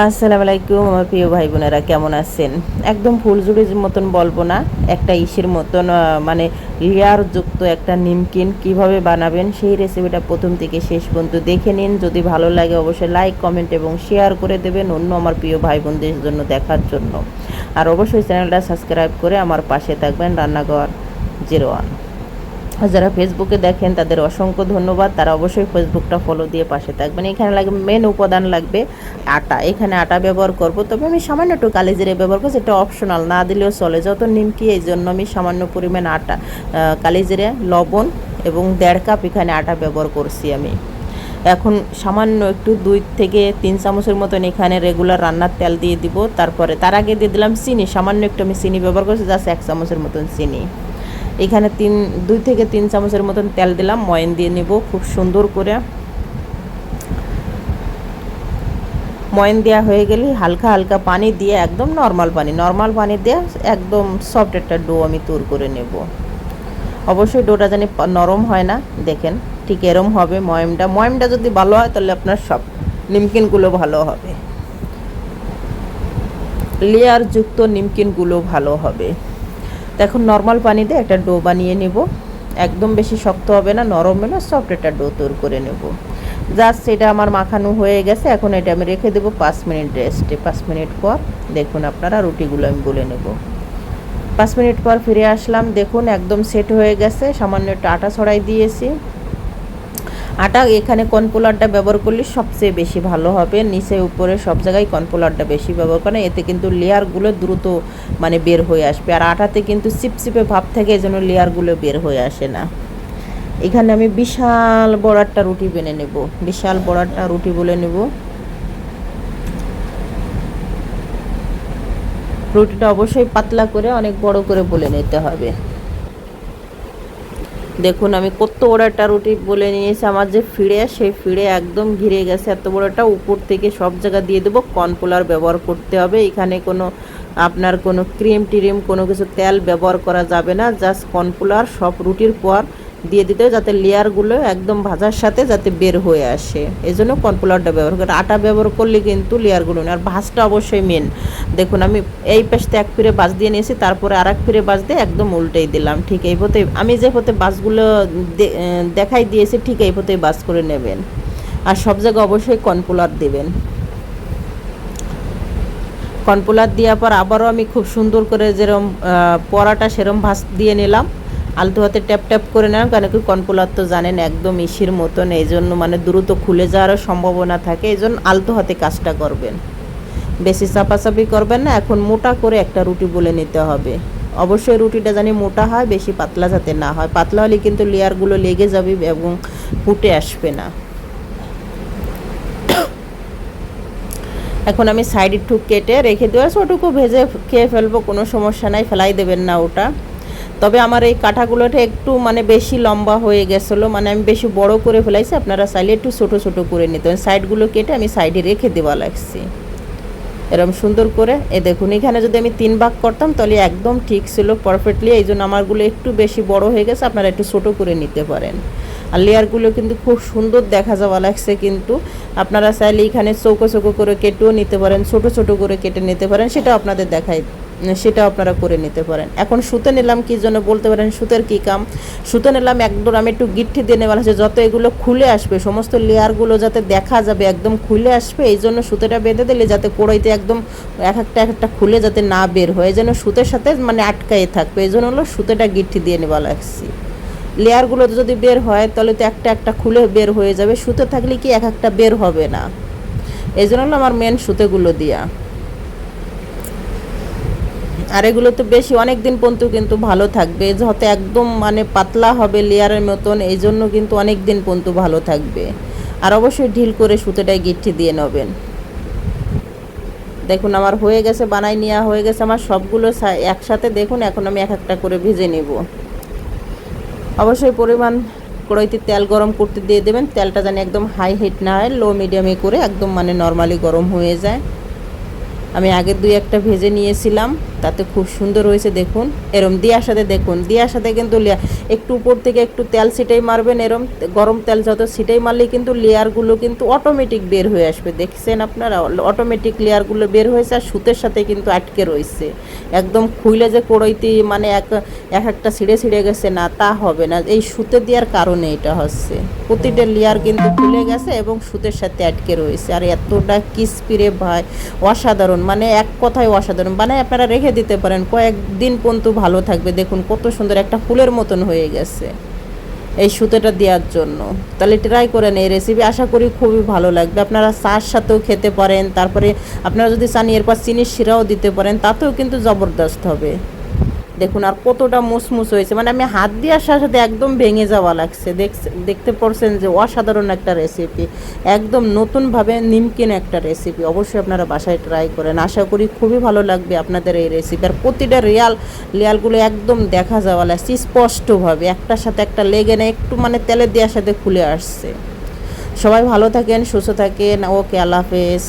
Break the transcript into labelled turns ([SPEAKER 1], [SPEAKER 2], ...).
[SPEAKER 1] আসসালামু আলাইকুম, আমার প্রিয় ভাই বোনেরা, কেমন আছেন? একদম ফুলঝুরির মতন বলব না, একটা ইসের মতন মানে লেয়ার যুক্ত একটা নিমকিন কীভাবে বানাবেন সেই রেসিপিটা প্রথম থেকে শেষ পর্যন্ত দেখে নিন। যদি ভালো লাগে অবশ্যই লাইক কমেন্ট এবং শেয়ার করে দেবেন অন্য আমার প্রিয় ভাই বোনদের জন্য দেখার জন্য। আর অবশ্যই চ্যানেলটা সাবস্ক্রাইব করে আমার পাশে থাকবেন, রান্নাঘর জিরো ওয়ান যারা ফেসবুকে দেখেন, তাদের অসংখ্য ধন্যবাদ। তারা অবশ্যই ফেসবুকটা ফলো দিয়ে পাশে থাকবেন। এখানে লাগবে মেন উপাদান লাগবে আটা। এখানে আটা ব্যবহার করব। তবে আমি সামান্য একটু কালি জিরে ব্যবহার করছি, এটা অপশনাল না দিলেও চলে। যত নিমকি, এই জন্য আমি সামান্য পরিমাণ আটা কালি জিরে লবণ এবং দেড় কাপ এখানে আটা ব্যবহার করছি আমি। এখন সামান্য একটু দুই থেকে তিন চামচের মতন এখানে রেগুলার রান্নার তেল দিয়ে দিব। তারপরে তার আগে দিয়ে দিলাম চিনি। সামান্য একটু আমি চিনি ব্যবহার করছি, জাস্ট এক চামচের মতন চিনি। এখানে তিন, দুই থেকে তিন চামচের মতন তেল দিলাম, ময়ন দিয়ে নেব খুব সুন্দর করে। ময়ন দেওয়া হয়ে গেলে হালকা হালকা পানি দিয়ে একদম নর্মাল পানি নর্মাল পানি দিয়ে একদম সফট একটা ডো আমি তৈরি করে নেব। অবশ্যই ডোটা জানি নরম হয় না, দেখেন ঠিক এরম হবে ময়মটা। ময়মটা যদি ভালো হয় তাহলে আপনার সব নিমকিনগুলো ভালো হবে। লেয়ার যুক্ত নিমকিনগুলো ভালো হবে। এখন নর্মাল পানিতে একটা ডো বানিয়ে নেব। একদম বেশি শক্ত হবে না, নরম হবে না সফট একটা ডো তৈরি করে নেব। জাস্ট এটা আমার মাখানো হয়ে গেছে, এখন এটা আমি রেখে দেবো পাঁচ মিনিট রেস্টে পাঁচ মিনিট পর দেখুন আপনারা রুটিগুলো আমি বলে নেব। পাঁচ মিনিট পর ফিরে আসলাম, দেখুন একদম সেট হয়ে গেছে, সামান্য একটু আটা ছড়াই দিয়েছি। আটা এখানে কর্নপোলারটা ব্যবহার করলে সবচেয়ে বেশি ভালো হবে। নিচে, উপরে সব জায়গায় কর্নপোলারটা বেশি ব্যবহার করেন এতে কিন্তু লেয়ারগুলো দ্রুত মানে বের হয়ে আসবে। আর আটাতে কিন্তু চিপচিপে ভাব থাকে জন্য লেয়ারগুলো বের হয়ে আসে না। এখানে আমি বিশাল বড় একটা রুটি বেনে নেব। বিশাল বড় একটা রুটি বলে নেব। রুটিটা অবশ্যই পাতলা করে, অনেক বড় করে বলে নিতে হবে। দেখুন, আমি কত বড় একটা রুটি বলে নিয়েছি, আমার যে ফিড়ে সেই ফিড়ে একদম ঘিরে গেছে। এত বড়টা উপর থেকে সব জায়গা দিয়ে দেবো। কর্নফ্লাওয়ার ব্যবহার করতে হবে। এখানে কোনো আপনার কোনো ক্রিম টিরিম কোনো কিছু তেল ব্যবহার করা যাবে না। জাস্ট কর্নফ্লাওয়ার, সব রুটির পর দিয়ে দিতে যাতে লেয়ারগুলো একদম ভাজার সাথে যাতে বের হয়ে আসে। এই জন্য কর্নফ্লাওয়ারটা ব্যবহার করে। আটা ব্যবহার করলে কিন্তু লেয়ারগুলো নেই। আর ভাজটা অবশ্যই মেন দেখুন আমি এই পাশতে এক ফিরে বাজ দিয়ে নিয়েছি তারপরে আর এক ফিরে বাজ দিয়ে একদম উল্টেই দিলাম। ঠিক এই পথে আমি যে পথে বাসগুলো দেখাই দিয়েছি ঠিক এই পথেই বাস করে নেবেন। আর সব জায়গায় অবশ্যই কর্নফ্লাওয়ার দেবেন। কর্নফ্লাওয়ার দেওয়ার পর আবারও আমি খুব সুন্দর করে যেরকম আহ, পরাটা সেরম ভাজ দিয়ে নিলাম। আলতো হাতে ট্যাপ ট্যাপ করে নেন কেন কি কর্নফ্লাওয়ার তো জানেন একদম ইসির মতন এই জন্য মানে দ্রুত খুলে যাওয়ারও সম্ভাবনা থাকে এই জন্য আলতো হাতে কাজটা করবেন। বেশি চাপাচাপি করবেন না, এখন মোটা করে একটা রুটি বলে নিতে হবে। অবশ্যই রুটিটা জানি মোটা হয়, বেশি পাতলা যাতে না হয়। পাতলা হলে কিন্তু লেয়ারগুলো লেগে যাবে এবং ফুটে আসবে না। এখন আমি সাইড একটু কেটে রেখে দেওয়া ওটুকু ভেজে খেয়ে ফেলব, কোনো সমস্যা নাই, ফেলাই দেবেন না ওটা। তবে আমার এই কাঁঠাগুলোটা একটু মানে বেশি লম্বা হয়ে গেছিল মানে আমি বেশি বড় করে ফেলাইছি, আপনারা চাইলে একটু ছোটো ছোটো করে নিতে সাইডগুলো কেটে আমি সাইডে রেখে দেওয়া লাগছি। এরকম সুন্দর করে, এ দেখুন, এখানে যদি আমি তিন ভাগ করতাম, তাহলে একদম ঠিক ছিল পারফেক্টলি এই জন্য আমারগুলো একটু বেশি বড় হয়ে গেছে, আপনারা একটু ছোটো করে নিতে পারেন। আর লেয়ারগুলো কিন্তু খুব সুন্দর দেখা যাওয়া লাগছে কিন্তু, আপনারা চাইলে এখানে চৌকো চৌকো করে কেটেও নিতে পারেন, ছোট ছোট করে কেটে নিতে পারেন সেটা আপনাদের দেখাই সেটা আপনারা করে নিতে পারেন। এখন সুতো নিলাম কি জন্য বলতে পারেন, সুতের কি কাম? সুতো নিলাম একদম আমি একটু গিট্টি দিয়ে নেওয়া হচ্ছে যত এগুলো খুলে আসবে, সমস্ত লেয়ারগুলো যাতে দেখা যাবে, একদম খুলে আসবে, এই জন্য সুতোটা বেঁধে দিলে যাতে কড়াইতে একদম এক একটা এক একটা খুলে যাতে না বের হয় যেন সুতের সাথে মানে আটকাই থাকবে, এই জন্য হলো সুতোটা গিট্টি দিয়ে নেওয়া লাগছি। লেয়ারগুলো যদি বের হয়, তাহলে তো একটা একটা খুলে বের হয়ে যাবে, সুতো থাকলে কি এক একটা বের হবে না? এই জন্য হলো আমার মেন সুতোগুলো দিয়া। আর এগুলো তো বেশি অনেক দিন পর্যন্ত কিন্তু ভালো থাকবে। যত একদম মানে পাতলা হবে লেয়ারের মতন, এই জন্য কিন্তু অনেক দিন পর্যন্ত ভালো থাকবে। আর অবশ্যই ঢিল করে সুতোটায় গিট্টি দিয়ে নেবেন। দেখুন, আমার হয়ে গেছে, বানাই নেওয়া হয়ে গেছে, আমার সবগুলো একসাথে দেখুন, এখন আমি এক একটা করে ভেজে নেব। অবশ্যই পরিমাণ কড়াইতে তেল গরম করতে দিয়ে দেবেন, তেলটা যেন একদম হাই হিট না হয় লো মিডিয়ামে করে একদম মানে নর্মালি গরম হয়ে যায়। আমি আগে দুই একটা ভেজে নিয়েছিলাম। তাতে খুব সুন্দর হয়েছে, দেখুন। এরম দিয়ার সাথে দেখুন, দিয়ার সাথে কিন্তু একটু উপর থেকে একটু তেল ছিটাই মারবেন এরম, গরম তেল যত ছিটাই মারলে কিন্তু লেয়ারগুলো কিন্তু অটোমেটিক বের হয়ে আসবে। দেখছেন আপনারা? অটোমেটিক লেয়ারগুলো বের হয়েছে আর সুতের সাথে কিন্তু আটকে রয়েছে। একদম খুইলে যে কড়াইতে মানে এক এক একটা ছিঁড়ে ছিঁড়ে গেছে না, তা হবে না। এই সুতে দেওয়ার কারণে এটা হচ্ছে। প্রতিটা লেয়ার কিন্তু খুলে গেছে এবং সুতের সাথে আটকে রয়েছে। আর এতটা কিসপিরে ভাই? অসাধারণ। মানে এক কথায় অসাধারণ। মানে আপনারা রেখে দিতে পারেন। কয়েকদিন পর্যন্ত ভালো থাকবে। দেখুন, কত সুন্দর একটা ফুলের মতন হয়ে গেছে এই সুতোটা দেওয়ার জন্য। তাহলে ট্রাই করেন এই রেসিপি আশা করি খুবই ভালো লাগবে। আপনারা চার সাথেও খেতে পারেন। তারপরে আপনারা যদি চান এরপর চিনির শিরাও দিতে পারেন, তাতেও কিন্তু জবরদস্ত হবে। দেখুন আর কতটা মুসমুস হয়েছে। মানে আমি হাত দেওয়ার সাথে সাথে একদম ভেঙে যাওয়া লাগছে। দেখতে পারছেন যে অসাধারণ একটা রেসিপি একদম নতুনভাবে নিমকিন একটা রেসিপি অবশ্যই আপনারা বাসায় ট্রাই করেন। আশা করি খুবই ভালো লাগবে আপনাদের এই রেসিপি আর প্রতিটা রিয়াল রিয়ালগুলো একদম দেখা যাওয়া লাগছে স্পষ্টভাবে। একটার সাথে একটা লেগে না একটু মানে তেলের দেওয়ার সাথে খুলে আসছে। সবাই ভালো থাকেন, সুস্থ থাকেন। ওকে, আল্লাহ হাফেজ।